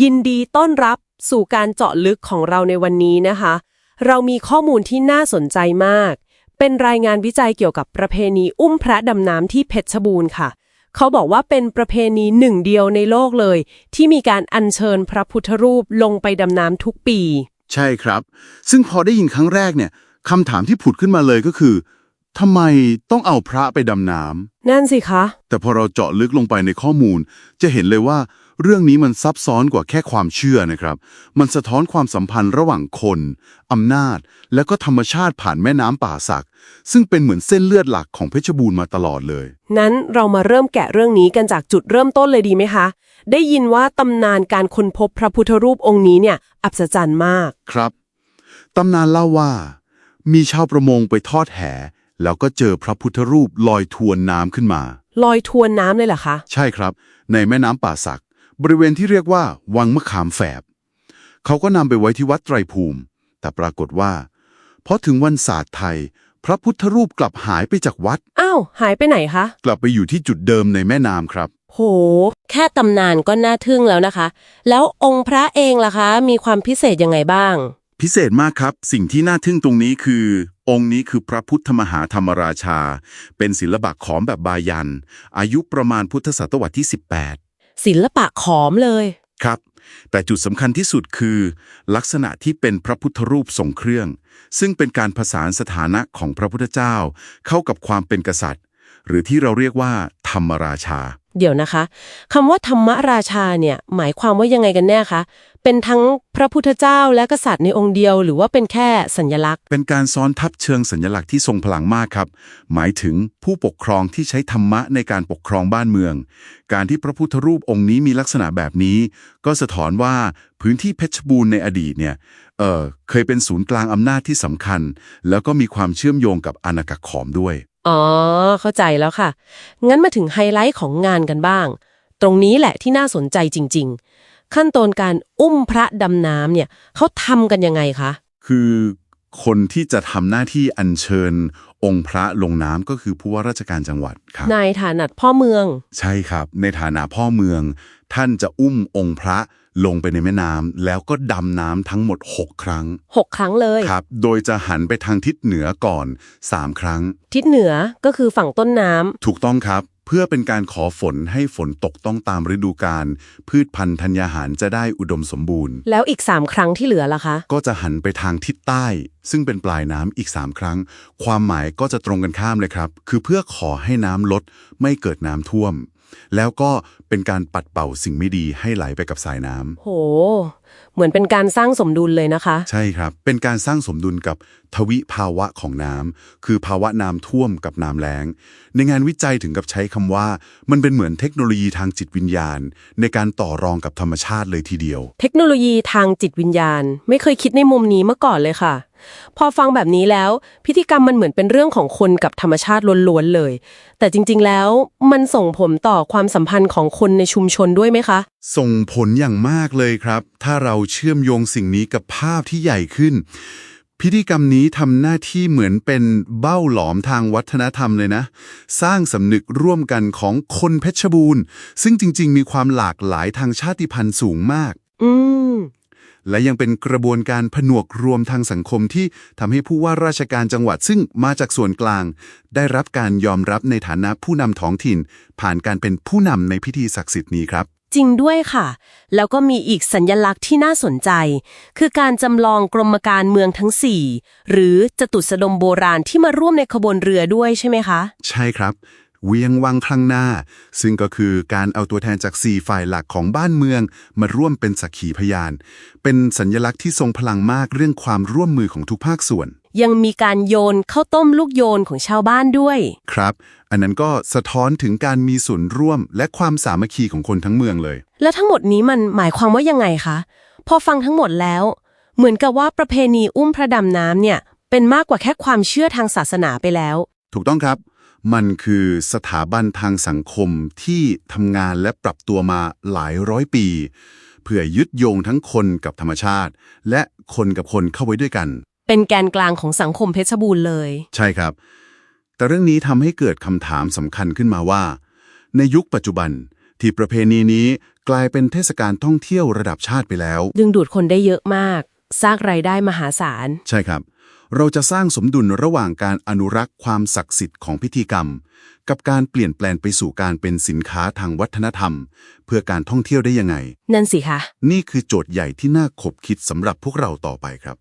ยินดีต้อนรับสู่การเจาะลึกของเราในวันนี้นะคะ เรามีข้อมูลที่น่าสนใจมาก เป็นรายงานวิจัยเกี่ยวกับประเพณีอุ้มพระดำน้ำที่เพชรบูรณ์ค่ะ เขาบอกว่าเป็นประเพณีหนึ่งเดียวในโลกเลย ที่มีการอัญเชิญพระพุทธรูปลงไปดำน้ำทุกปี ใช่ครับ ซึ่งพอได้ยินครั้งแรกเนี่ยคำถามที่ผุดขึ้นมาเลยก็คือทำไมต้องเอาพระไปดำน้ำ นั่นสิคะ แต่พอเราเจาะลึกลงไปในข้อมูล จะเห็นเลยว่า เรื่องนี้มันซับซ้อนกว่าแค่ความเชื่อนะครับ มันสะท้อนความสัมพันธ์ระหว่างคน อำนาจ และก็ธรรมชาติผ่านแม่น้ำป่าสัก ซึ่งเป็นเหมือนเส้นเลือดหลักของเพชรบูรณ์มาตลอดเลย นั้นเรามาเริ่มแกะเรื่องนี้กันจากจุดเริ่มต้นเลยดีไหมคะ ได้ยินว่าตำนานการค้นพบพระพุทธรูปองค์นี้เนี่ยอัศจรรย์มาก ครับ ตำนานเล่าว่า มีชาวประมงไปทอดแห แล้วก็เจอพระพุทธรูปลอยทวนน้ำขึ้นมา ลอยทวนน้ำเลยเหรอคะ ใช่ครับ ในแม่น้ำป่าสัก บริเวณที่เรียกว่า วังมะขามแฝบ เขาก็นำไปไว้ที่วัดไตรภูมิ แต่ปรากฏว่าพอถึงวันศาสตร์ไทย พระพุทธรูปกลับหายไปจากวัด อ้าว หายไปไหนคะ กลับไปอยู่ที่จุดเดิมในแม่น้ำครับ โห แค่ตำนานก็น่าทึ่งแล้วนะคะ แล้วองค์พระเองล่ะคะ มีความพิเศษยังไงบ้าง พิเศษมากครับ สิ่งที่น่าทึ่งตรงนี้คือ องค์นี้คือพระพุทธมหาธรรมราชา เป็นศิลปะขอมแบบบายัน อายุประมาณพุทธศตวรรษที่ 18 ศิลปะขอมเลย ครับ แต่จุดสำคัญที่สุดคือ ลักษณะที่เป็นพระพุทธรูปทรงเครื่อง ซึ่งเป็นการผสานสถานะของพระพุทธเจ้า เข้ากับความเป็นกษัตริย์ หรือที่เราเรียกว่า ธรรมราชา เดี๋ยวนะคะคำว่าธรรมราชาเนี่ยหมายความว่ายังไงกันแน่คะ เป็นทั้งพระพุทธเจ้าและกษัตริย์ในองค์เดียว หรือว่าเป็นแค่สัญลักษณ์ เป็นการซ้อนทับเชิงสัญลักษณ์ที่ทรงพลังมากครับ หมายถึงผู้ปกครองที่ใช้ธรรมะในการปกครองบ้านเมือง การที่พระพุทธรูปองค์นี้มีลักษณะแบบนี้ ก็สะท้อนว่าพื้นที่เพชรบูรณ์ในอดีตเนี่ยเออเคยเป็นศูนย์กลางอำนาจที่สำคัญ แล้วก็มีความเชื่อมโยงกับอาณาจักรขอมด้วย อ๋อ เข้าใจแล้วค่ะ งั้นมาถึงไฮไลท์ของงานกันบ้าง ตรงนี้แหละที่น่าสนใจจริง ๆ ขั้นตอนการอุ้มพระดำน้ำเนี่ยเขาทำกันยังไงคะ คือคนที่จะทำหน้าที่อัญเชิญ องค์พระลงน้ำก็คือผู้ว่าราชการจังหวัดครับ นายฐานัดพ่อเมือง ใช่ครับ ในฐานะพ่อเมือง ท่านจะอุ้มองค์พระ ลงไปในแม่น้ำแล้วก็ดำน้ำทั้งหมด 6 ครั้ง 6 ครั้งเลย ครับ โดยจะหันไปทางทิศเหนือก่อน 3 ครั้ง ทิศเหนือก็คือฝั่งต้นน้ำถูกต้องครับ เพื่อเป็นการขอฝนให้ฝนตกต้องตามฤดูกาลพืชพันธุ์ธัญญาหารจะได้อุดมสมบูรณ์ แล้วอีก 3 ครั้งที่เหลือล่ะคะ ก็จะหันไปทางทิศใต้ ซึ่งเป็นปลายน้ำอีก 3 ครั้ง ความหมายก็จะตรงกันข้ามเลยครับ คือเพื่อขอให้น้ำลดไม่เกิดน้ำท่วม แล้วก็เป็นการปัดเป่าสิ่งไม่ดีให้ไหลไปกับสายน้ำ โห เหมือนเป็นการสร้างสมดุลเลยนะคะ ใช่ครับ เป็นการสร้างสมดุลกับทวิภาวะของน้ำ คือภาวะน้ำท่วมกับน้ำแล้ง ในงานวิจัยถึงกับใช้คำว่า มันเป็นเหมือนเทคโนโลยีทางจิตวิญญาณ ในการต่อรองกับธรรมชาติเลยทีเดียว เทคโนโลยีทางจิตวิญญาณ ไม่เคยคิดในมุมนี้มาก่อนเลยค่ะ พอฟังแบบนี้แล้ว พิธีกรรมมันเหมือนเป็นเรื่องของคนกับธรรมชาติล้วนๆเลย แต่จริงๆแล้วมันส่งผลต่อความสัมพันธ์ของคนในชุมชนด้วยไหมคะ ส่งผลอย่างมากเลยครับ ถ้าเราเชื่อมโยงสิ่งนี้กับภาพที่ใหญ่ขึ้น พิธีกรรมนี้ทำหน้าที่เหมือนเป็นเบ้าหลอมทางวัฒนธรรมเลยนะ สร้างสำนึกร่วมกันของคนเพชรบูรณ์ ซึ่งจริง ๆ มีความหลากหลายทางชาติพันธุ์สูงมาก อืม และยังเป็นกระบวนการผนวกรวมทางสังคมที่ทำให้ผู้ว่าราชการจังหวัดซึ่งมาจากส่วนกลาง ได้รับการยอมรับในฐานะผู้นำท้องถิ่น ผ่านการเป็นผู้นำในพิธีศักดิ์สิทธิ์นี้ครับ จริงด้วยค่ะ แล้วก็มีอีกสัญญลักษณ์ที่น่าสนใจ คือการจำลองกรมการเมืองทั้ง 4 หรือจตุสดมโบราณที่มาร่วมในขบวนเรือด้วยใช่ไหมคะ ใช่ครับ เวียงวังครั้งหน้า ซึ่งก็คือการเอาตัวแทนจาก 4 ฝ่ายหลักของบ้านเมือง มาร่วมเป็นสักขีพยาน เป็นสัญญลักษณ์ที่ทรงพลังมากเรื่องความร่วมมือของทุกภาคส่วน ยังมีการโยนข้าวต้มลูกโยนของชาวบ้านด้วย ครับ อันนั้นก็สะท้อนถึงการมีส่วนร่วมและความสามัคคีของคนทั้งเมืองเลย แล้วทั้งหมดนี้มันหมายความว่ายังไงคะพอฟังทั้งหมดแล้ว เหมือนกับว่าประเพณีอุ้มพระดำน้ำเนี่ยเป็นมากกว่าแค่ความเชื่อทางศาสนาไปแล้ว ถูกต้องครับ มันคือสถาบันทางสังคมที่ทำงานและปรับตัวมาหลายร้อยปี เพื่อยึดโยงทั้งคนกับธรรมชาติ และคนกับคนเข้าไว้ด้วยกัน เป็นแกนกลางของสังคมเพชรบูรณ์เลย ใช่ครับ แต่เรื่องนี้ทำให้เกิดคำถามสำคัญขึ้นมาว่า ในยุคปัจจุบันที่ประเพณีนี้กลายเป็นเทศกาลท่องเที่ยวระดับชาติไปแล้ว ดึงดูดคนได้เยอะมาก สร้างรายได้มหาศาล ใช่ครับ เราจะสร้างสมดุลระหว่างการอนุรักษ์ความศักดิ์สิทธิ์ของพิธีกรรม กับการเปลี่ยนแปลงไปสู่การเป็นสินค้าทางวัฒนธรรม เพื่อการท่องเที่ยวได้ยังไง นั่นสิคะ นี่คือโจทย์ใหญ่ที่น่าขบคิดสำหรับพวกเราต่อไปครับ